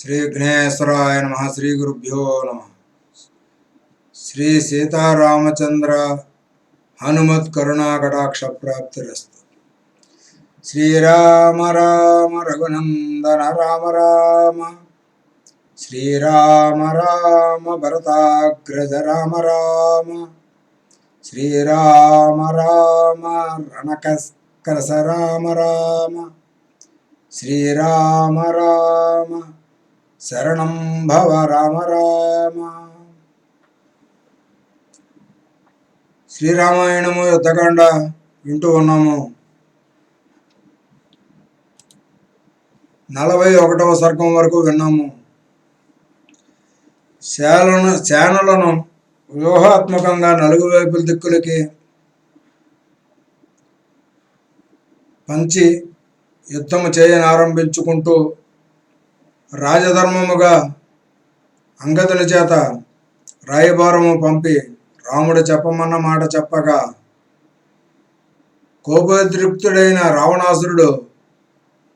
श्रीघ्नेश्वराय नमः श्रीगुरुभ्यो नमः। श्रीसीतारामचन्द्र हनुमत्करुणाकटाक्षप्राप्तिरस्तु श्रीराम राम रघुनन्दन राम राम। श्रीराम राम भरताग्रज राम राम। श्रीराम राम रामरणकरस राम राम। श्रीराम राम శరణం భవ రామ రామ. శ్రీరామాయణము యుద్ధకాండ వింటూ ఉన్నాము. నలభై ఒకటవ సర్గం వరకు విన్నాము. శాలను శానలను వ్యూహాత్మకంగా నలుగు వైపుల దిక్కులకి పంచి యుద్ధము చేయని ఆరంభించుకుంటూ రాజధర్మముగా అంగదుని చేత రాయబారము పంపి రాముడు చెప్పమన్న మాట చెప్పగా కోపోద్రిక్తుడైన రావణాసురుడు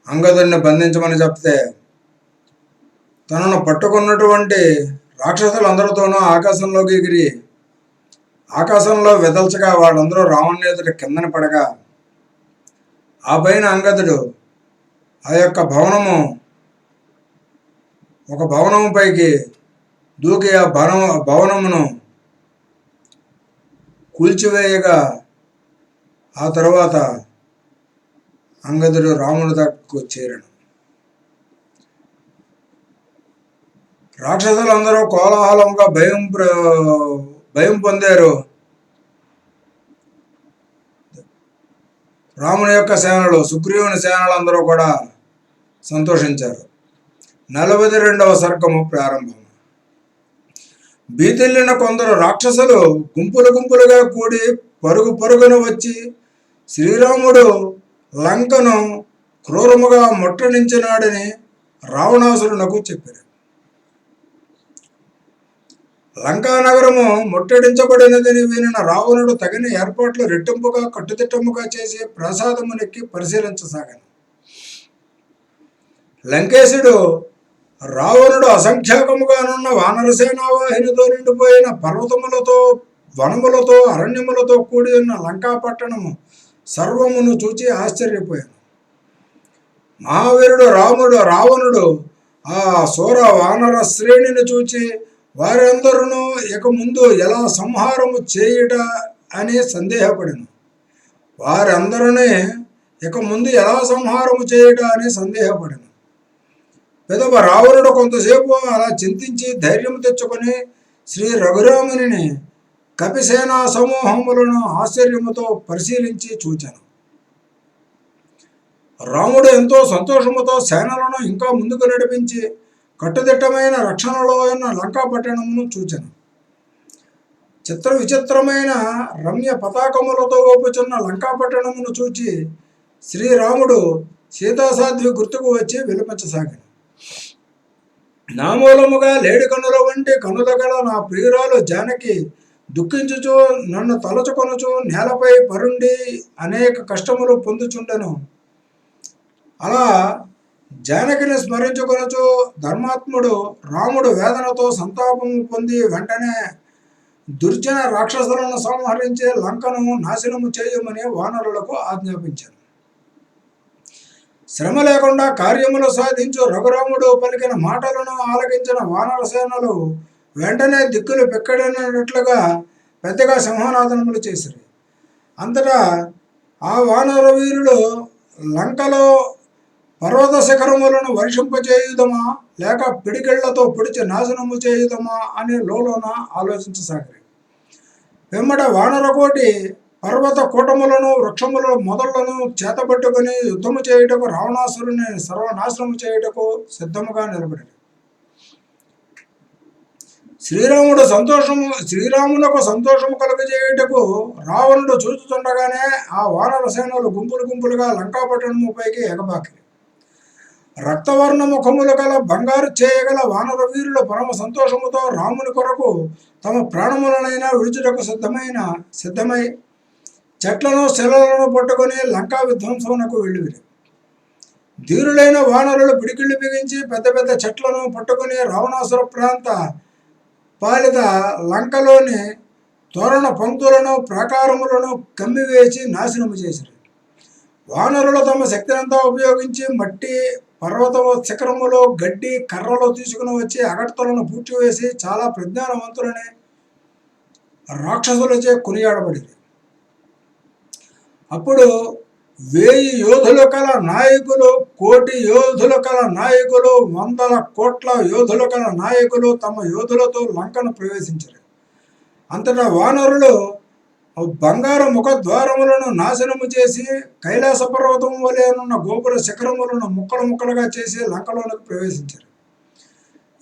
అంగదుని బంధించమని చెప్తే తనను పట్టుకున్నటువంటి రాక్షసులందరితోనూ ఆకాశంలోకి ఎగిరి ఆకాశంలో వెదల్చగా వాళ్ళందరూ రావణుని ఎదుట కిందని పడగా ఆ పైన అంగదుడు ఆ యొక్క భవనము ఒక భవనము పైకి దూకి ఆ భవన భవనమును కూల్చివేయగా ఆ తర్వాత అంగదుడు రాముడి దగ్గరకు చేరను రాక్షసులందరూ కోలాహలంగా భయం ప్ర- భయం పొందారు. రాముని యొక్క సేనలు సుగ్రీవుని సేనలందరూ కూడా సంతోషించారు. నలభై రెండవ సర్గము ప్రారంభం బీతిల్లిన కొందరు రాక్షసులు గుంపులు గుంపులుగా కూడి పరుగు పరుగున వచ్చి శ్రీరాముడు లంకను క్రూరముగా ముట్టడించినాడని రావణాసురునకు చెప్పారు. లంకా నగరము ముట్టడించబడినదని వినిన రావణుడు తగిన ఏర్పాట్లు రెట్టింపుగా కట్టుదిట్టముగా చేసి ప్రసాదమునెక్కి పరిశీలించసాగాను. లంకేశుడు రావణుడు అసంఖ్యాకముగానున్న వానరసేనావాహినితో నిండిపోయిన పర్వతములతో వనములతో అరణ్యములతో కూడి ఉన్న లంకా పట్టణము సర్వమును చూచి ఆశ్చర్యపోయాను. మహావీరుడు రాముడు రావణుడు ఆ సూర వానర శ్రేణిని చూచి వారందరూ ఇక ముందు ఎలా సంహారము చేయుట అని సందేహపడను. వారందరూ ఇక ముందు ఎలా సంహారము చేయుట అని సందేహపడను. పెదవ రావణుడు కొంతసేపు అలా చింతించి ధైర్యం తెచ్చుకొని శ్రీ రఘురాముని కపిసేనా సమూహములను ఆశ్చర్యముతో పరిశీలించి చూచాను. రాముడు ఎంతో సంతోషముతో సేనలను ఇంకా ముందుకు నడిపించి కట్టుదిట్టమైన రక్షణలో ఉన్న లంకా పట్టణమును చూచాను. చిత్ర విచిత్రమైన రమ్య పతాకములతో ఓపుచున్న లంకా పట్టణమును చూచి శ్రీరాముడు సీతాసాధ్వి గుర్తుకు వచ్చి విలపించసాగాను నా మూలముగా లేడి కన్నుల వంటి కన్నుల గల నా ప్రియురాలు జానకి దుఃఖించుచు నన్ను తలచుకొనుచు నేలపై పరుండి అనేక కష్టములు పొందుచుండెను. అలా జానకిని స్మరించుకొనుచు ధర్మాత్ముడు రాముడు వేదనతో సంతాపము పొంది వెంటనే దుర్జన రాక్షసులను సంహరించి లంకను నాశనము చేయమని వానరులకు ఆజ్ఞాపించాను. శ్రమ లేకుండా కార్యములు సాధించు రఘురాముడు పలికిన మాటలను ఆలకించిన వానర సేనలు వెంటనే దిక్కులు పెక్కడినట్లుగా పెద్దగా సింహనాదనములు చేసిరి. అంతటా ఆ వానర వీరులు లంకలో పర్వత శిఖరములను వర్షింపచేయుదమా? లేక పిడికిళ్ళతో పొడిచి నాశనము చేయుదమా? అని లోలోన ఆలోచించసాగారు. వెంబడ వానరకోటి పర్వత కూటములను వృక్షముల మొదళ్ళను చేతబట్టుకుని యుద్ధము చేయుటకు రావణాసురుని సర్వనాశనము చేయుటకు సిద్ధముగా నిలబడి శ్రీరాముడు సంతోషము శ్రీరామునకు సంతోషము కలుగజేయుటకు రావణుడు చూచుతుండగానే ఆ వానర సేనలు గుంపులు గుంపులుగా లంకాపట్టణము పైకి ఎగబాకి రక్తవర్ణ ముఖములు గల బంగారు చేయగల వానర వీరుల పరమ సంతోషముతో రాముని కొరకు తమ ప్రాణములనైనా విడుచుటకు సిద్ధమైన సిద్ధమై చెట్లను శిలలను పట్టుకొని లంకా విధ్వంసమునకు వెళ్ళివిరి ధీరులైన వానరులు పిడికిళ్ళు బిగించి పెద్ద పెద్ద చెట్లను పట్టుకుని రావణాసుర ప్రాంత పాలిత లంకలోని తోరణ పంక్తులను ప్రాకారములను కమ్మివేసి నాశనము చేశారు వానరులు తమ శక్తినంతా ఉపయోగించి మట్టి పర్వత శిఖరములో గడ్డి కర్రలు తీసుకుని వచ్చి అగడ్తలను పూడ్చివేసి చాలా ప్రజ్ఞానవంతులని రాక్షసులచే కొనియాడబడింది అప్పుడు వేయి యోధులు కల నాయకులు కోటి యోధులు కల నాయకులు వందల కోట్ల యోధులు కల నాయకులు తమ యోధులతో లంకను ప్రవేశించారు. అంతటా వానరులు బంగారు ముఖద్వారములను నాశనము చేసి కైలాస పర్వతం వలెనున్న గోపుర శిఖరములను ముక్కలు ముక్కలుగా చేసి లంకలోనికి ప్రవేశించారు.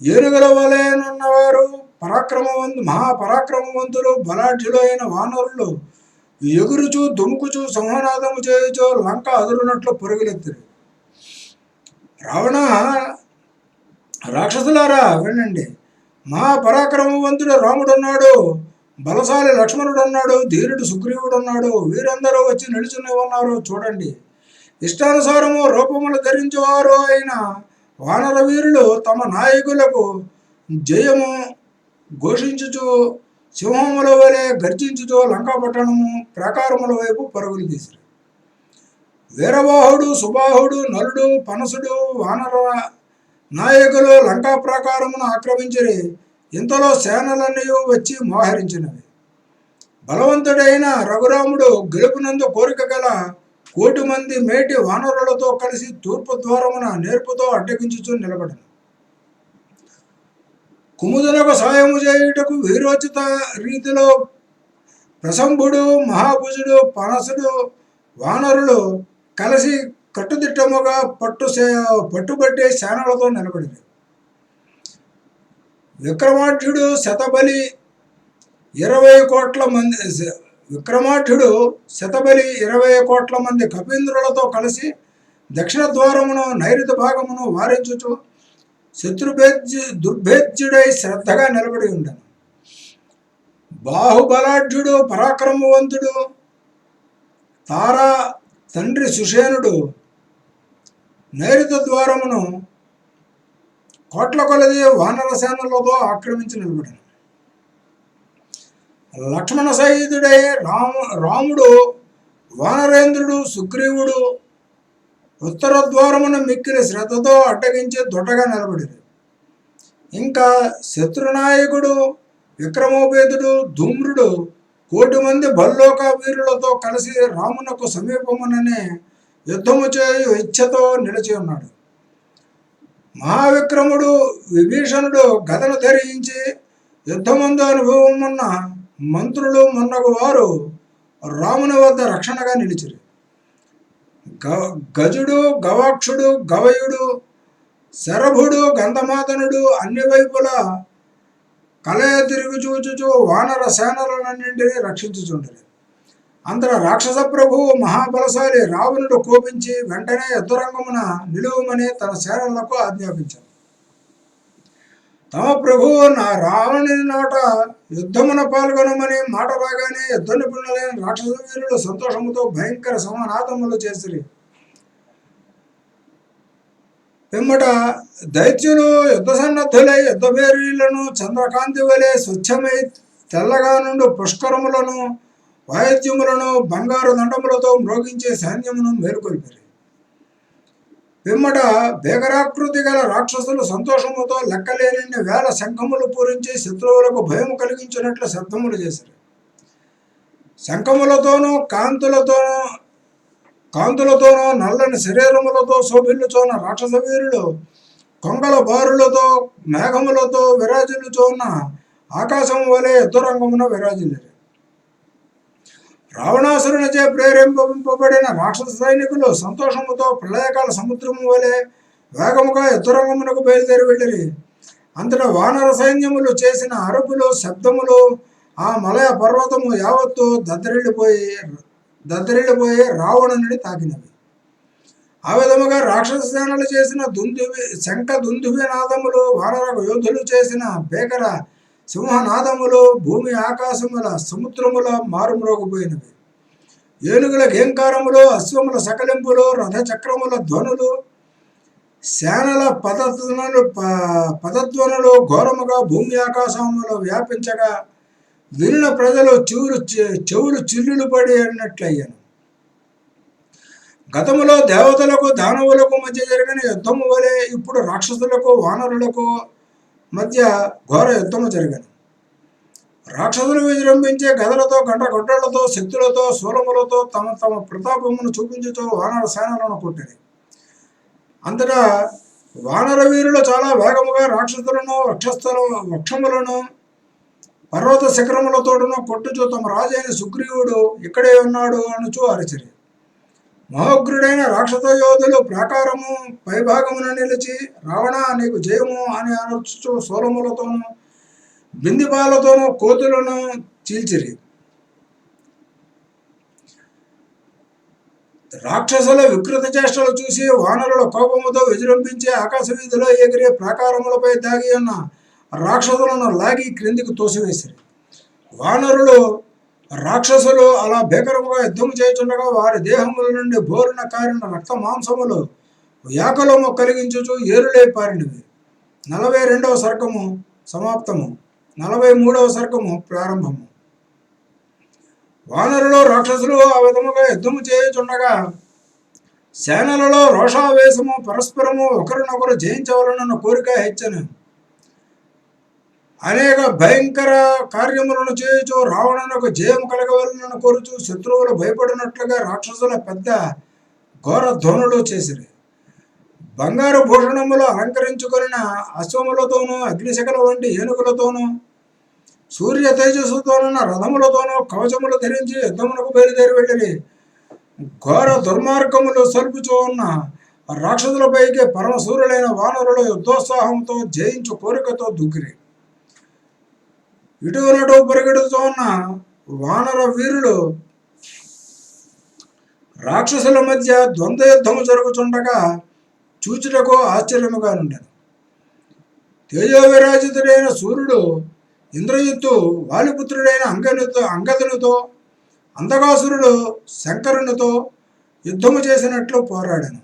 ఏనుగుల వలెనున్నవారు పరాక్రమవంతు మహాపరాక్రమవంతులు బలాఢ్యులు అయిన వానరులు ఎగురుచు దుముకుచు సింహనాదము చేయుచు లంక అదురునట్లు పొరుగులెత్తారు. రావణ రాక్షసులారా వినండి మా పరాక్రమవంతుడు రాముడున్నాడు బలశాలి లక్ష్మణుడు ఉన్నాడు ధీరుడు సుగ్రీవుడు ఉన్నాడు వీరందరూ వచ్చి నిలుచుని ఉన్నారు చూడండి. ఇష్టానుసారము రూపములు ధరించేవారు అయిన వానర వీరులు తమ నాయకులకు జయము ఘోషించుచు సింహముల వలె గర్జించుతో లంకాపట్టణము ప్రాకారముల వైపు పరుగులు తీసిరి. వీరవాహుడు సుబాహుడు నలుడు పనసుడు వానర నాయకులు లంకా ప్రాకారమును ఆక్రమించిరి. ఇంతలో సేనలన్నీ వచ్చి మోహరించినవి. బలవంతుడైన రఘురాముడు గెలుపునందు కోరిక గల కోటి మంది మేటి వానరులతో కలిసి తూర్పు ద్వారమున నేర్పుతో అడ్డగించుచు నిలబడను. కుముదునకు సాయము చేయుటకు వీరోచిత రీతిలో ప్రసంభుడు మహాభుజుడు పనసుడు వానరులు కలిసి కట్టుదిట్టముగా పట్టు పట్టుబట్టే శానలతో నిలబడింది విక్రమాఢ్యుడు శతబలి ఇరవై కోట్ల మంది విక్రమాఢ్యుడు శతబలి ఇరవై కోట్ల మంది కపీంద్రులతో కలిసి దక్షిణ ద్వారమును నైరుతి భాగమును వారించుచు శత్రుభేద్యు దుర్భేద్యుడై శ్రద్ధగా నిలబడి ఉండను. బాహుబలాఢ్యుడు పరాక్రమవంతుడు తారా తండ్రి సుషేనుడు నైరుత ద్వారమును కోట్ల కొలది వానర సేనలతో ఆక్రమించి నిలబడను. లక్ష్మణ సహితుడై రాము రాముడు వానరేంద్రుడు సుగ్రీవుడు ఉత్తర ద్వారమును మిక్కిలి శ్రద్ధతో అడ్డగించి దొడ్డగా నిలబడింది ఇంకా శత్రునాయకుడు విక్రమోపేతుడు ధూమ్రుడు కోటి మంది బల్లోక వీరులతో కలిసి రామునకు సమీపముననే యుద్ధము చేయు ఇచ్ఛతో నిలిచి ఉన్నాడు. మహావిక్రముడు విభీషణుడు గదను ధరించి యుద్ధమందు అనుభవం ఉన్న మంత్రులు మొన్నగు వారు రాముని వద్ద రక్షణగా నిలిచిరు. గజుడు గవాక్షుడు గవయుడు శరభుడు గంధమాతనుడు అన్ని వైపుల కలయ తిరుగు చూచుచు వానర సేనలన్నింటినీ రక్షించుచుండరు అంతట రాక్షస ప్రభువు మహాబలశాలి రావణుడు కోపించి వెంటనే యుద్ధరంగమున నిలువమని తన సేనలకు ఆజ్ఞాపించాడు తమ ప్రభువు నా రావణుని నాట యుద్ధమున పాల్గొనమని మాట రాగానే యుద్ధ నిపుణులైన రాక్షస వీరులు సంతోషముతో భయంకర సమానాతములు చేసిరి. పిమ్మట దైత్యులు యుద్ధ సన్నద్ధులై యుద్ధ పేరీలను చంద్రకాంతి వలె స్వచ్ఛమై తెల్లగా నుండి పుష్కరములను వాయిద్యములను బంగారు దండములతో మ్రోగించే సైన్యమును మేలుకొల్పారు. పిమ్మట భేగరాకృతి గల రాక్షసులు సంతోషముతో లెక్కలేని వేల శంఖములు పూరించి శత్రువులకు భయం కలిగించినట్లు శబ్దములు చేశారు శంఖములతోనూ కాంతులతోనూ కాంతులతోనూ నల్లని శరీరములతో శోభిల్లుచోన రాక్షస వీరులు కొంగల బారులతో మేఘములతో విరాజిల్లుచోన్న ఆకాశం వలె యుద్ధరంగమున విరాజిల్లారు. రావణాసురునిచే ప్రేరేపింపబడిన రాక్షస సైనికులు సంతోషముతో ప్రళయకాల సముద్రము వలె వేగముగా యుద్ధరంగమునకు బయలుదేరి వెళ్ళిరి. అంతటా వానర సైన్యములు చేసిన అరుపులు శబ్దములు ఆ మలయ పర్వతము యావత్తు దద్దరిల్లిపోయి దద్దరిల్లిపోయి రావణుని తాకినవి. ఆ విధముగా రాక్షస సేనలు చేసిన దుందువి శంఖ దుందువి నాదములు వానర యోధులు చేసిన భేకర సింహనాదములు భూమి ఆకాశముల సముద్రముల మారుమ్రోగిపోయినవి. ఏనుగుల ఘేంకారములు అశ్వముల సకలింపులు రథచక్రముల ధ్వనులు సేనల పదధ్వనులు ప- పదధ్వనులు ఘోరముగా భూమి ఆకాశములో వ్యాపించగా వినిన ప్రజలు చెవులు చెవులు చిల్లులు పడి అన్నట్లయ్యాను గతములో దేవతలకు దానవులకు మధ్య జరిగిన యుద్ధము వలె ఇప్పుడు రాక్షసులకు వానరులకు మధ్య ఘోర యుద్ధము జరిగాను రాక్షసులు విజృంభించే గదలతో గండగొడ్డలతో శక్తులతో శూలములతో తమ తమ ప్రతాపమును చూపించుతూ వానర సేనలను కొట్టింది అంతటా వానర వీరులు చాలా వేగముగా రాక్షసులను వక్షస్థల వక్షములను పర్వత శిఖరములతోటను కొట్టుచూ తమ రాజైన సుగ్రీవుడు ఇక్కడే ఉన్నాడు అనుచూ అరిచిరి. మహోగ్రుడైన రాక్షస యోధులు ప్రాకారము పైభాగమున నిలిచి రావణ నీకు జయము అని అనర్చుచు సోలములతోనూ బిందిపాలతోనూ కోతులను చీల్చిరి. రాక్షసుల వికృత చేష్టలు చూసి వానరుల కోపముతో విజృంభించి ఆకాశ వీధిలో ఎగిరే ప్రాకారములపై దాగి ఉన్న రాక్షసులను లాగి క్రిందికి తోసివేసిరి. వానరులు రాక్షసులు అలా భీకరముగా యుద్ధం చేయుచుండగా వారి దేహముల నుండి బోరున కారిన రక్త మాంసములు యాకలము కలిగించుచు ఏరులే పారినవి. నలభై రెండవ సర్గము సమాప్తము. నలభై మూడవ సర్గము ప్రారంభము. వానరులు రాక్షసులు ఆ విధముగా యుద్ధము చేయుచుండగా సేనలలో రోషావేశము పరస్పరము ఒకరినొకరు జయించవలనన్న కోరిక హెచ్చను. అనేక భయంకర కార్యములను చేయుచు రావణునకు జయం కలగవలనని కోరుచు శత్రువులు భయపడినట్లుగా రాక్షసుల పెద్ద ఘోర ధ్వనులు చేసిరి. బంగారు భూషణములు అలంకరించుకొనిన అశ్వములతోనూ అగ్నిశకల వంటి ఏనుగులతోనూ సూర్య తేజస్సుతోనున్న రథములతోనూ కవచములు ధరించి యుద్ధమునకు బయలుదేరి వెళ్ళిరి. ఘోర దుర్మార్గములు సల్పుచూ ఉన్న రాక్షసులపైకి పరమసూర్యులైన వానరులు యుద్ధోత్సాహంతో జయించు కోరికతో దూకిరి. ఇటువనటు పరిగెడుతూ ఉన్న వానర వీరులు రాక్షసుల మధ్య ద్వంద్వ యుద్ధము జరుగుతుండగా చూచుటకు ఆశ్చర్యముగా ఉండను తేజోవిరాజితుడైన సూర్యుడు ఇంద్రజిత్తు వాలిపుత్రుడైన అంగనుతో అంగదునితో అంధకాసురుడు శంకరునితో యుద్ధము చేసినట్లు పోరాడాను.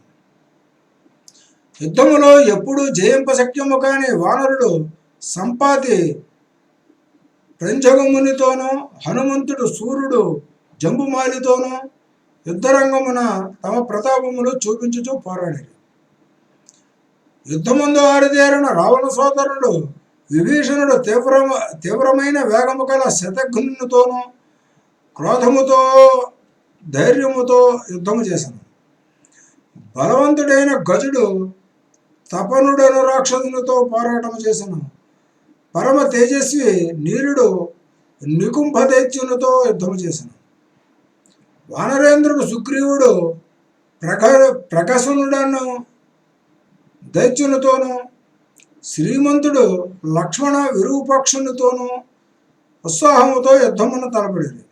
యుద్ధములో ఎప్పుడు జయింప శక్యము కాని వానరుడు సంపాతి ప్రంజగమునితోనూ హనుమంతుడు సూర్యుడు జంబుమాలితోనూ యుద్ధరంగమున తమ ప్రతాపములు చూపించుచూ పోరాడారు. యుద్ధముందు ఆరిదేరిన రావణ సోదరుడు విభీషణుడు తీవ్ర తీవ్రమైన వేగము గల శతఘ్నునితోనూ క్రోధముతో ధైర్యముతో యుద్ధము చేశాను బలవంతుడైన గజుడు తపనుడను రాక్షసునితో పోరాటం చేశాను పరమ తేజస్వి నీరుడు నికుంభదైత్యునితో యుద్ధము చేశాను. వానరేంద్రుడు సుగ్రీవుడు ప్రగ ప్రగసనుడను దైత్యునితోనూ శ్రీమంతుడు లక్ష్మణ విరూపక్షునితోనూ ఉత్సాహముతో యుద్ధమును తలపడింది.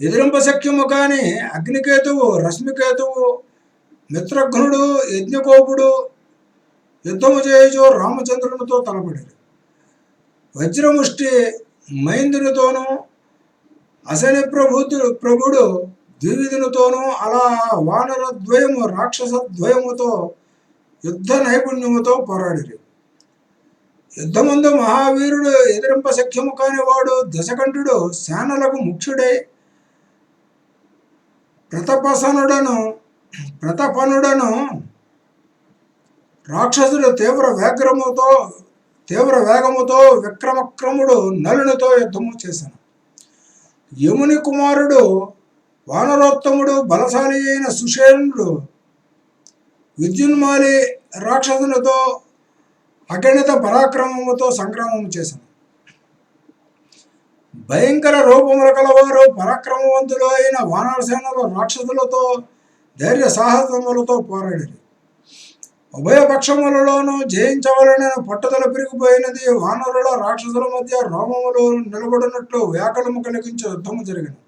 ఎదిరింపశక్యము కానీ కాని అగ్నికేతువు రశ్మికేతువు మిత్రఘ్నుడు యజ్ఞకోపుడు యుద్ధము చేయుచు రామచంద్రునితో తలపడింది వజ్రముష్టి మైందునితోనూ అసని ప్రభుతు ప్రభుడు ద్వివిధునితోనూ అలా వానర ద్వయము రాక్షస ద్వయముతో యుద్ధ నైపుణ్యముతో పోరాడిరి. యుద్ధముందు మహావీరుడు ఎదిరింప శక్యము కాని వాడు దశకంఠుడు సేనలకు ముఖ్యుడై ప్రతపసనుడను ప్రతపనుడను రాక్షసుడు తీవ్ర వేగ్రముతో తీవ్ర వేగముతో విక్రమక్రముడు నలునితో యుద్ధము చేశాను. యముని కుమారుడు వానరోత్తముడు బలశాలి అయిన సుషేనుడు విద్యున్మాలి రాక్షసునితో అగణిత పరాక్రమముతో సంగ్రామం చేశాను. భయంకర రూపములు కలవారు పరాక్రమవంతులు అయిన వానరసేనలు రాక్షసులతో ధైర్య సాహసములతో పోరాడారు. ఉభయ పక్షములలోనూ పట్టుదల పెరిగిపోయినది వానరుల రాక్షసుల మధ్య రోమములు నిలబడినట్లు వ్యాకలము కలిగించే యుద్ధము జరిగింది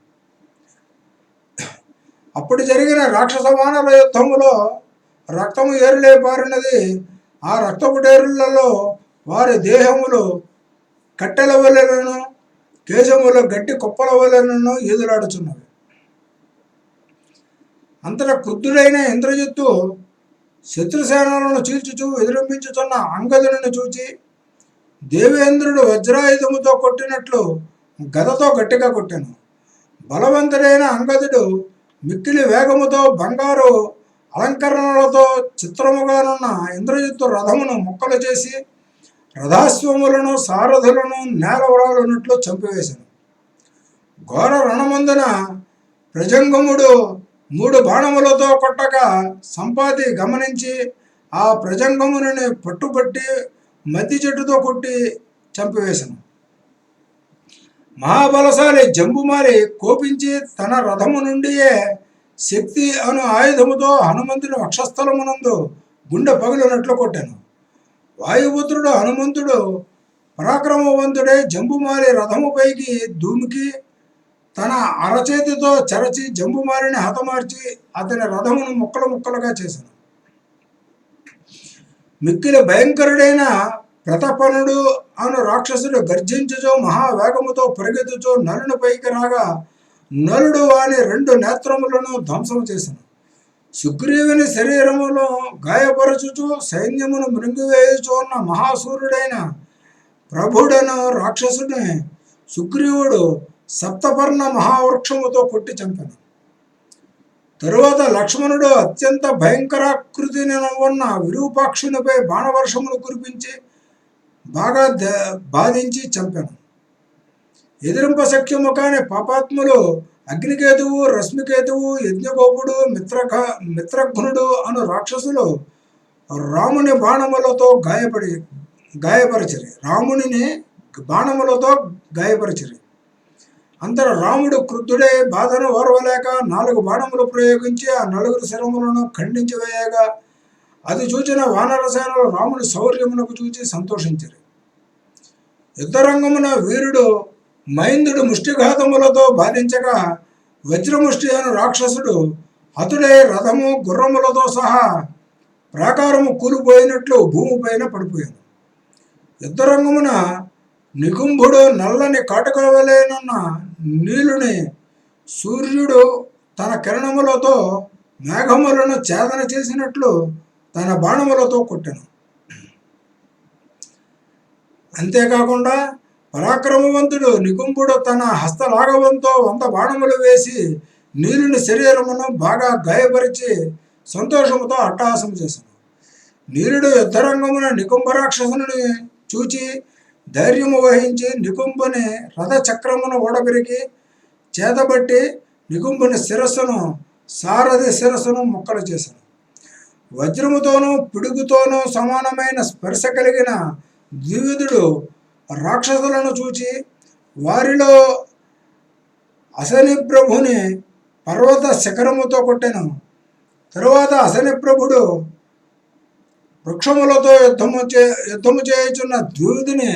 అప్పుడు జరిగిన రాక్షస వానర యుద్ధములో రక్తము ఏరులే పారినది. ఆ రక్తపు డేరులలో వారి దేహములు కట్టెల వలెలను కేశములు గట్టి కుప్పల వలెలను ఈదులాడుచున్నవి. అంతటా క్రుద్ధుడైన ఇంద్రజిత్తు శత్రుసేనలను చీల్చుచు ఎదురంపించుతున్న అంగదులను చూచి దేవేంద్రుడు వజ్రాయుధముతో కొట్టినట్లు గదతో గట్టిగా కొట్టాను. బలవంతుడైన అంగదుడు మిక్కిలి వేగముతో బంగారు అలంకరణలతో చిత్రముగానున్న ఇంద్రజిత్తు రథమును ముక్కలు చేసి రథాశ్వములను సారథులను నేలవరాలున్నట్లు చంపివేశాను ఘోర రణమందున ప్రజంగముడు మూడు బాణములతో కొట్టగా సంపాతి గమనించి ఆ ప్రజంగముని పట్టుబట్టి మద్ది చెట్టుతో కొట్టి చంపివేశాను మహాబలశాలి జంబుమారి కోపించి తన రథము నుండియే శక్తి అను ఆయుధముతో హనుమంతుని వక్షస్థలమునందు గుండె పగిలినట్లు కొట్టాను. వాయుపుత్రుడు హనుమంతుడు పరాక్రమవంతుడే జంబుమారి రథముపైకి దూమికి తన అరచేతితో చెరచి జంబుమారిని హతమార్చి అతని రథమును ముక్కలు ముక్కలుగా చేశాను మిక్కిలి భయంకరుడైన ప్రతపనుడు అను రాక్షసుడు గర్జించుచో మహావేగముతో పరిగెత్తుచో నలుని పైకి రాగా నలుడు వాని రెండు నేత్రములను ధ్వంసం చేశాను సుగ్రీవుని శరీరములో గాయపరచుచు సైన్యమును మృంగివేయుచు ఉన్న మహాసూరుడైన ప్రభుడను రాక్షసుని సుగ్రీవుడు సప్తపర్ణ మహావృక్షముతో కొట్టి చంపాను తరువాత లక్ష్మణుడు అత్యంత భయంకరాకృతిని ఉన్న విరూపాక్షునిపై బాణవర్షములు కురిపించి బాగా ద- బాధించి చంపాను. ఎదిరింప శక్యము కాని పాపాత్ములు అగ్నికేతువు రశ్మికేతువు యజ్ఞగోపుడు మిత్రఘ మిత్రఘ్నుడు అను రాక్షసులు రాముని బాణములతో గాయపడి గాయపరచరి. రామునిని బాణములతో గాయపరచరి. అంతర రాముడు క్రుద్ధుడే బాధను ఓర్వలేక నాలుగు బాణములు ప్రయోగించి ఆ నలుగురు శరములను ఖండించి వేయగా అది చూచిన వానరసేనలు రాముని శౌర్యమునకు చూచి సంతోషించరు. యుద్ధరంగమున వీరుడు మైందుడు ముష్టిఘాతములతో బాధించగా వజ్రముష్టి అను రాక్షసుడు అతుడే రథము గుర్రములతో సహా ప్రాకారము కూలిపోయినట్లు భూమిపైన పడిపోయాను యుద్ధరంగమున నిగుంభుడు నల్లని కాటుకవలేనున్న నీలుని సూర్యుడు తన కిరణములతో మేఘములను ఛేదన చేసినట్లు తన బాణములతో కొట్టెను. అంతేకాకుండా పరాక్రమవంతుడు నిగుంభుడు తన హస్తలాఘవంతో వంద బాణములు వేసి నీలుని శరీరమును బాగా గాయపరిచి సంతోషముతో అట్టహాసం చేశాను నీలుడు యుద్ధరంగమున నికుంభ రాక్షసుని చూచి ధైర్యము వహించి నికుంభుని రథ చక్రమును ఓడబెరికి చేతబట్టి నికుంభుని శిరస్సును సారథి శిరస్సును ముక్కలు చేశాను వజ్రముతోనూ పిడుగుతోనూ సమానమైన స్పర్శ కలిగిన ద్వివిధుడు రాక్షసులను చూచి వారిలో అసని ప్రభుని పర్వత శిఖరముతో కొట్టెను. తరువాత అసని ప్రభుడు వృక్షములతో యుద్ధము చే యుద్ధము చేయుచున్న ద్విధుని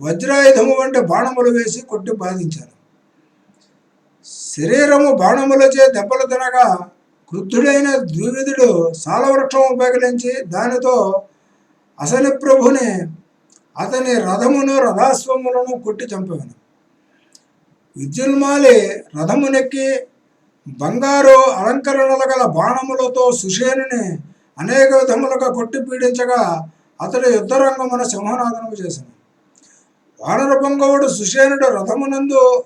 వజ్రాయుధము వంటి బాణములు వేసి కొట్టి బాధించాను శరీరము బాణములచే దెబ్బలు తినగా క్రుద్ధుడైన ద్వివిధుడు సాలవృక్షం ఉపయోగించి దానితో అసలు ప్రభుని అతని రథమును రథాశ్వములను కొట్టి చంపాను విద్యున్మాలి రథమునెక్కి బంగారు అలంకరణలు గల బాణములతో సుషేనుని అనేక విధములుగా కొట్టి పీడించగా అతడు యుద్ధరంగమున సింహనాదనము చేశాను వానరపుంగవుడు సుషేనుడు రథమునందు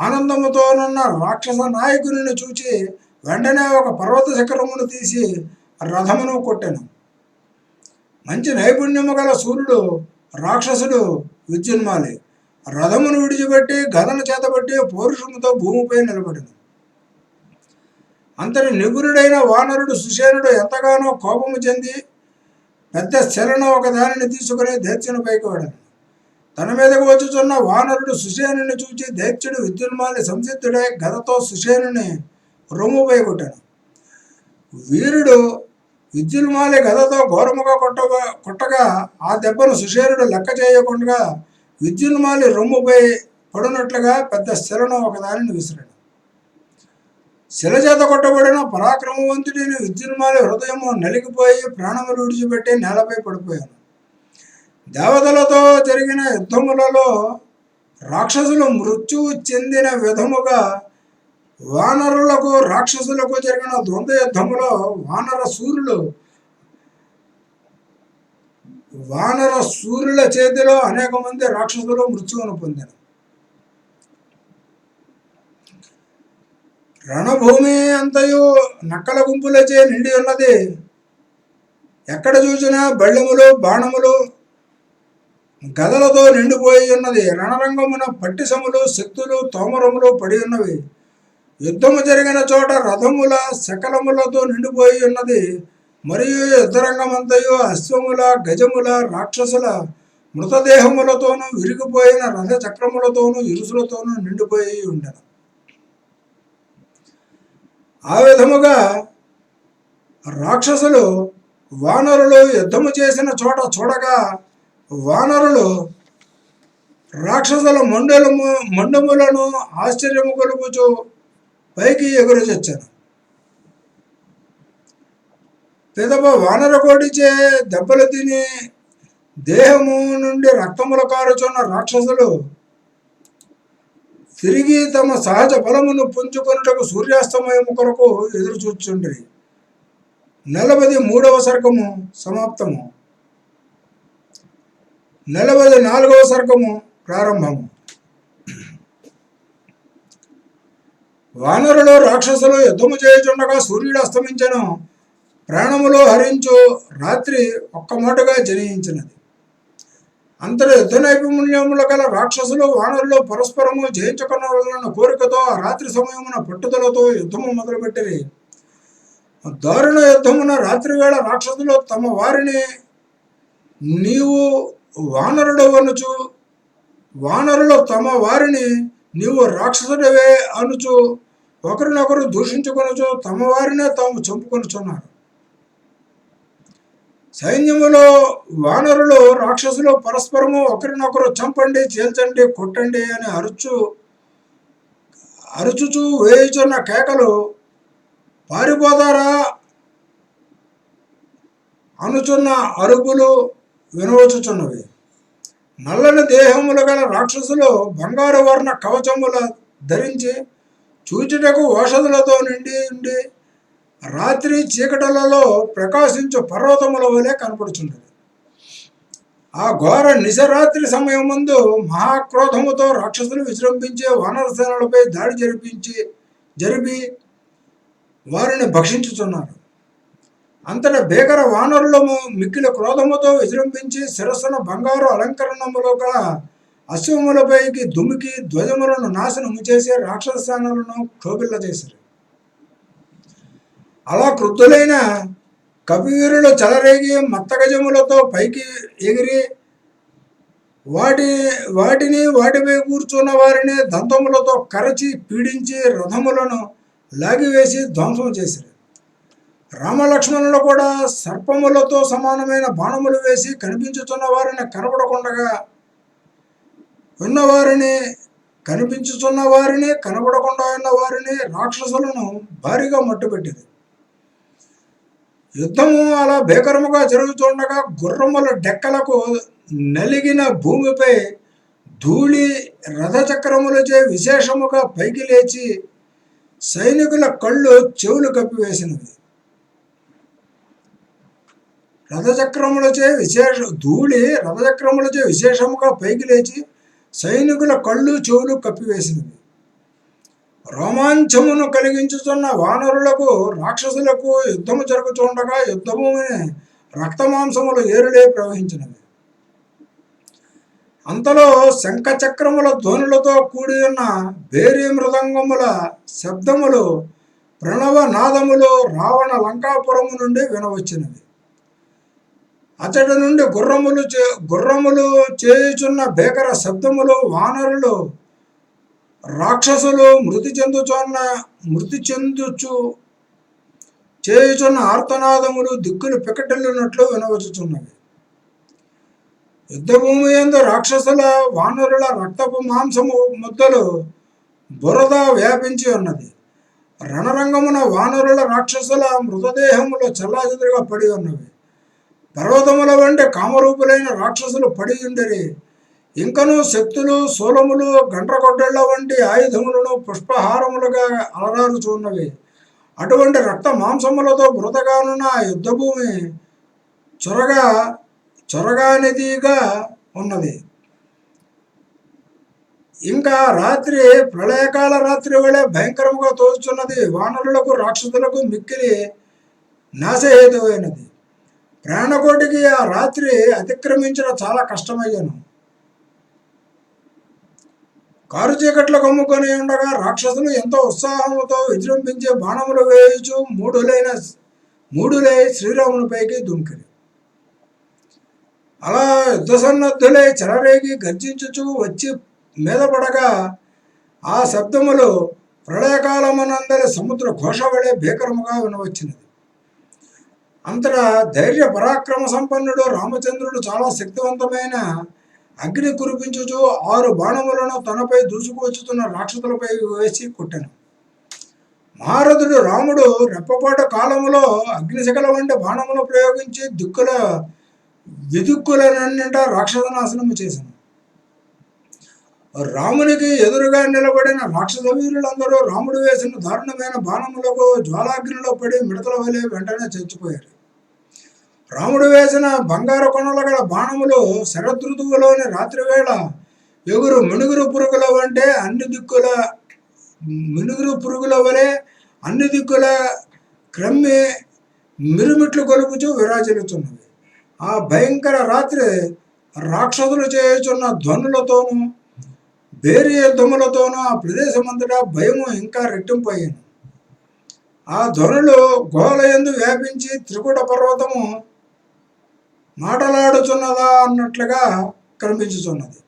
ఆనందముతోనున్న రాక్షస నాయకుని చూచి వెంటనే ఒక పర్వత శిఖరమును తీసి రథమును కొట్టెను. మంచి నైపుణ్యము గల సూర్యుడు రాక్షసుడు విద్యున్మాలి రథమును విడిచిపెట్టి గదను చేతబట్టి పౌరుషముతో భూమిపై నిలబడింది అంతటి నిపుణుడైన వానరుడు సుషేనుడు ఎంతగానో కోపము చెంది పెద్ద శలను ఒక దానిని తీసుకుని దైత్యుని పైకి వాడాను. తన మీదకు వచ్చుచున్న వానరుడు సుషేనుని చూచి దైత్యుడు విద్యుల్మాలి సంసిద్ధుడే గదతో సుషేనుని రొమ్ముపై కొట్టాను వీరుడు విద్యున్మాలి గదతో ఘోరముగా కొట్టగా కొట్టగా ఆ దెబ్బను సుషేనుడు లెక్క చేయకుండా విద్యున్మాలి రొమ్ముపై పడినట్లుగా పెద్ద శిలను ఒకదానిని విసిరాడు. శిల చేత కొట్టబడిన పరాక్రమవంతుడైన విద్యున్మాలి హృదయము నలిగిపోయి ప్రాణములు విడిచిపెట్టి నేలపై పడిపోయాను. దేవతలతో జరిగిన యుద్ధములలో రాక్షసులు మృత్యువు చెందిన విధముగా వానరులకు రాక్షసులకు జరిగిన ద్వంద్వ యుద్ధములో వానర సూర్యులు వానర సూర్యుల చేతిలో అనేక మంది రాక్షసులు మృత్యువును పొందారు రణభూమి అంతయు నక్కల గుంపులచే నిండి ఉన్నది. ఎక్కడ చూసినా బళ్ళములు బాణములు గదలతో నిండిపోయి ఉన్నది. రణరంగమున పట్టిసములు శక్తులు తోమరములు పడి ఉన్నవి. యుద్ధము జరిగిన చోట రథముల శకలములతో నిండిపోయి ఉన్నది. మరియు యుద్ధరంగమంతయు అశ్వముల గజముల రాక్షసుల మృతదేహములతోనూ విరిగిపోయిన రథ చక్రములతోనూ ఇరుసులతోనూ నిండిపోయి ఉండను. ఆ విధముగా రాక్షసులు వానరులు యుద్ధము చేసిన చోట చూడగా వానరులు రాక్షసుల మండలము మండములను ఆశ్చర్యము కలుపుచు పైకి ఎగురచొచ్చాను పెదవ వానర కోటిచే దెబ్బలు తిని దేహము నుండి రక్తములు కారుచున్న రాక్షసులు తిరిగి తమ సహజ బలమును పుంజుకొనుటకు సూర్యాస్తమయము కొరకు ఎదురు చూచుండ్రి నలభై మూడవ సర్గము సమాప్తము. నలభై నాలుగవ సర్గము ప్రారంభము. వానరులు రాక్షసులు యుద్ధము చేయుచుండగా సూర్యుడు అస్తమించను. ప్రాణములో హరించు రాత్రి ఒక్క జనయించినది. అంతర అంతటి యుద్ధ నైపుణ్యముల గల రాక్షసులు వానరులు పరస్పరము జయించుకున్న కోరికతో రాత్రి సమయమున పట్టుదలతో యుద్ధము మొదలుపెట్టిరి. దారుణ యుద్ధమున రాత్రివేళ రాక్షసులు తమ వారిని నీవు వానరుడవనుచు వానరులు తమ వారిని నీవు రాక్షసుడవే అనుచు. ఒకరినొకరు దూషించుకొనచు తమ వారినే తాము చంపుకొనుచున్నారు. సైన్యములో వానరులు రాక్షసులు పరస్పరము ఒకరినొకరు చంపండి చీల్చండి కొట్టండి అని అరుచు అరుచుచు వేయుచున్న కేకలు పారిపోతారా? అనుచున్న అరుగులు వినవచ్చుచున్నవి నల్లని దేహములు గల రాక్షసులు బంగారు వర్ణ కవచముల ధరించి చూచుటకు ఔషధులతో నిండి ఉండి రాత్రి చీకటలలో ప్రకాశించు పర్వతముల వలె కనపడుచున్నది ఆ ఘోర నిజరాత్రి సమయం ముందు మహాక్రోధముతో రాక్షసులు విజృంభించే వానరసేనలపై దాడి జరిపించి జరిపి వారిని భక్షించుచున్నారు. అంతట భీకర వానరులము మిక్కిల క్రోధముతో విజృంభించి శిరస్సున బంగారు అలంకరణములో గల అశ్వములపైకి దుమికి ధ్వజములను నాశనము చేసి రాక్షస సేనలను క్షోభిల్ల చేశారు అలా క్రుద్ధులైన కపివీరులు చెలరేగి మత్తగజములతో పైకి ఎగిరి వాటి వాటిని వాటిపై కూర్చున్న వారిని దంతములతో కరచి పీడించి రథములను లాగివేసి ధ్వంసం చేశారు రామలక్ష్మణులు కూడా సర్పములతో సమానమైన బాణములు వేసి కనిపించుతున్న వారిని కనబడకుండగా ఉన్నవారిని కనిపించుతున్న వారిని కనబడకుండా ఉన్న వారిని రాక్షసులను భారీగా మట్టుపెట్టింది. యుద్ధము అలా భీకరముగా జరుగుతుండగా గుర్రముల డెక్కలకు నలిగిన భూమిపై ధూళి రథచక్రములచే విశేషముగా పైకి లేచి సైనికుల కళ్ళు చెవులు కప్పివేసినవి. రథచక్రములచే విశేష ధూళి రథచక్రములచే విశేషముగా పైకి లేచి సైనికుల కళ్ళు చెవులు కప్పివేసినవి రోమాంచమును కలిగించుతున్న వానరులకు రాక్షసులకు యుద్ధము జరుగుతుండగా యుద్ధభూమిని రక్తమాంసములు ఏరులే ప్రవహించినవి. అంతలో శంఖచక్రముల ధ్వనులతో కూడి ఉన్న భేరీ మృదంగముల శబ్దములు ప్రణవ నాదములు రావణ లంకాపురము నుండి వినవచ్చినవి. అతడి నుండి గుర్రములు చే గుర్రములు చేయుచున్న భేకర శబ్దములు వానరులు రాక్షసులు మృతి చెందుచున్న మృతి చెందుచు చేయుచున్న ఆర్తనాదములు దిక్కులు పికటిల్లునట్లు వినవచ్చుచున్నవి. యుద్ధభూమి ఎందు రాక్షసుల వానరుల రక్తపు మాంసము ముద్దలు బురద వ్యాపించి ఉన్నది. రణరంగమున వానరుల రాక్షసుల మృతదేహములు చల్లాచెదురుగా పడి ఉన్నవి. పర్వతముల వంటి కామరూపులైన రాక్షసులు పడి ఉండరి. ఇంకను శక్తులు శూలములు గండ్రగొడ్డళ్ళ వంటి ఆయుధములను పుష్పహారములుగా అలరారుచున్నవి. అటువంటి రక్త మాంసములతో మృతగానున్న యుద్ధభూమి చొరగా చొరగానిదిగా ఉన్నది. ఇంకా రాత్రి ప్రళయకాల రాత్రి వేళ భయంకరముగా తోచున్నది వానరులకు రాక్షసులకు మిక్కిలి నాశహేతువైనది. ప్రాణకోటికి ఆ రాత్రి అతిక్రమించడం చాలా కష్టమయ్యాను. కారు చీకట్లు కమ్ముకొని ఉండగా రాక్షసులు ఎంతో ఉత్సాహంతో విజృంభించే బాణములు వేయించు మూడులైన మూడులై శ్రీరామునిపైకి దుంకిరి. అలా యుద్ధ సన్నద్ధులై చెలరేగి గర్జించుచు వచ్చి మీద పడగా ఆ శబ్దములు ప్రళయకాలమునందరి సముద్ర ఘోష వలె భీకరముగా వినవచ్చినది. అంతటా ధైర్య పరాక్రమ సంపన్నుడు రామచంద్రుడు చాలా శక్తివంతమైన అగ్ని కురిపించుచు ఆరు బాణములను తనపై దూసుకువచ్చుతున్న రాక్షసులపై వేసి కొట్టాను. మహారథుడు రాముడు రెప్పపాటు కాలములో అగ్నిశకల వంటి బాణములు ప్రయోగించి దిక్కుల విదుక్కులనన్నింట రాక్షస నాశనము చేశాను రామునికి ఎదురుగా నిలబడిన రాక్షస వీరులందరూ రాముడు వేసిన దారుణమైన బాణములకు జ్వాలాగ్నిలో పడి మిడతల వలె వెంటనే చచ్చిపోయారు. రాముడు వేసిన బంగారు కొనల గల బాణములు శరదృతువులోని రాత్రివేళ ఎగురు మినుగురు పురుగుల వంటే అన్ని దిక్కుల మినుగురు పురుగుల వలె అన్ని దిక్కుల క్రమ్మి మిరుమిట్లు కొలుపుచూ విరాజిల్లుతున్నవి ఆ భయంకర రాత్రి రాక్షసులు చేయుచున్న ధ్వనులతోనూ బేరీ దుమ్ములతోనూ ఆ ప్రదేశమంతటా భయము ఇంకా రెట్టింపు ఆ ధ్వనులు గోల ఎందు వ్యాపించి త్రికుట పర్వతము మాటలాడుచున్నదా అన్నట్లుగా కనిపించుచున్నది.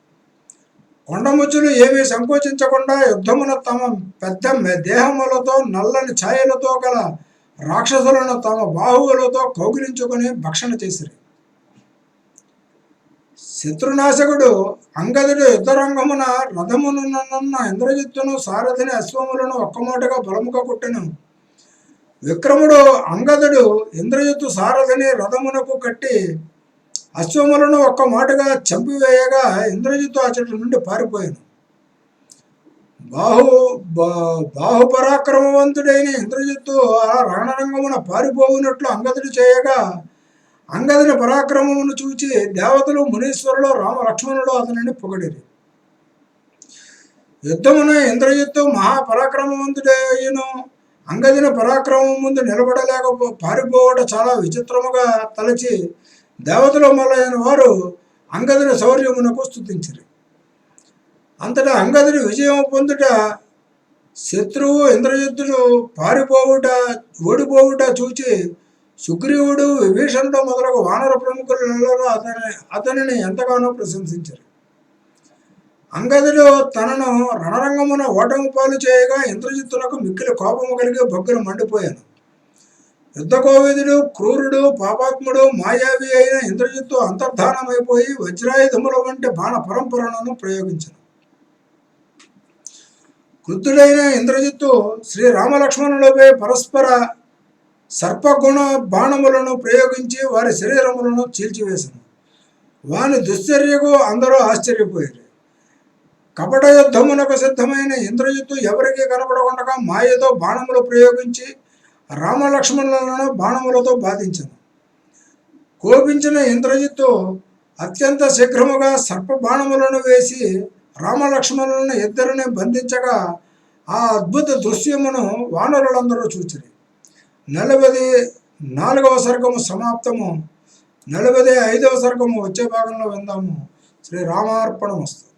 కొండముచ్చులు ఏమీ సంకోచించకుండా యుద్ధమున తమ పెద్ద దేహములతో నల్లని ఛాయలతో గల రాక్షసులను తమ బాహువులతో కౌగిలించుకుని భక్షణ చేసిరి. శత్రునాశకుడు అంగదుడు యుద్ధరంగమున రథమునున్న ఇంద్రజిత్తును సారథిని అశ్వములను ఒక్కమూటగా బలముగా కొట్టెను. విక్రముడు అంగదుడు ఇంద్రజిత్తు సారథిని రథమునకు కట్టి అశ్వములను ఒక్క మాటగా చంపివేయగా ఇంద్రజిత్తు అచటి నుండి పారిపోయాను. బాహు బా- బాహుపరాక్రమవంతుడైన ఇంద్రజిత్తు ఆ రణరంగమున పారిపోవునట్లు అంగదుడు చేయగా అంగదుని పరాక్రమమును చూచి దేవతలు మునీశ్వరులు రామ లక్ష్మణుడు అతనిని పొగడిరి. యుద్ధమున ఇంద్రజిత్తు మహాపరాక్రమవంతుడయ్యను అంగదిన పరాక్రమం ముందు నిలబడలేక పారిపోవట చాలా విచిత్రముగా తలచి దేవతలో మొదలైన వారు అంగదుని శౌర్యమునకు స్థుతించరు అంతటా అంగదుని విజయం పొందుట శత్రువు ఇంద్రజిత్తుడు పారిపోవుట ఓడిపోవుట చూచి సుగ్రీవుడు విభీషణుడు మొదలగు వానర ప్రముఖులలో అతని అతనిని ఎంతగానో ప్రశంసించారు. అంగదుడు తనను రణరంగమున ఓటమి పాలు చేయగా ఇంద్రజిత్తులకు మిక్కిలి కోపము కలిగి భగ్గులు మండిపోయాను. యుద్ధకోవిదుడు క్రూరుడు పాపాత్ముడు మాయావి అయిన ఇంద్రజిత్తు అంతర్ధానమైపోయి వజ్రాయుధముల వంటి బాణ పరంపరలను ప్రయోగించను. క్రుద్ధుడైన ఇంద్రజిత్తు శ్రీ రామలక్ష్మణులపై పరస్పర సర్పగుణ బాణములను ప్రయోగించి వారి శరీరములను చీల్చివేశాను వాని దుశ్చర్యకు అందరూ ఆశ్చర్యపోయారు. కపట యుద్ధమునకు సిద్ధమైన ఇంద్రజిత్తు ఎవరికీ కనపడకుండా మాయతో బాణములు ప్రయోగించి రామలక్ష్మణులను బాణములతో బాధించను. కోపించిన ఇంద్రజిత్తు అత్యంత శీఘ్రముగా సర్ప బాణములను వేసి రామలక్ష్మణులను ఇద్దరిని బంధించగా ఆ అద్భుత దృశ్యమును వానరులందరూ చూచిరి. నలభై నాలుగవ సర్గము సమాప్తము. నలభై ఐదవ సర్గము వచ్చే భాగంలో విందాము. శ్రీ రామార్పణం వస్తుంది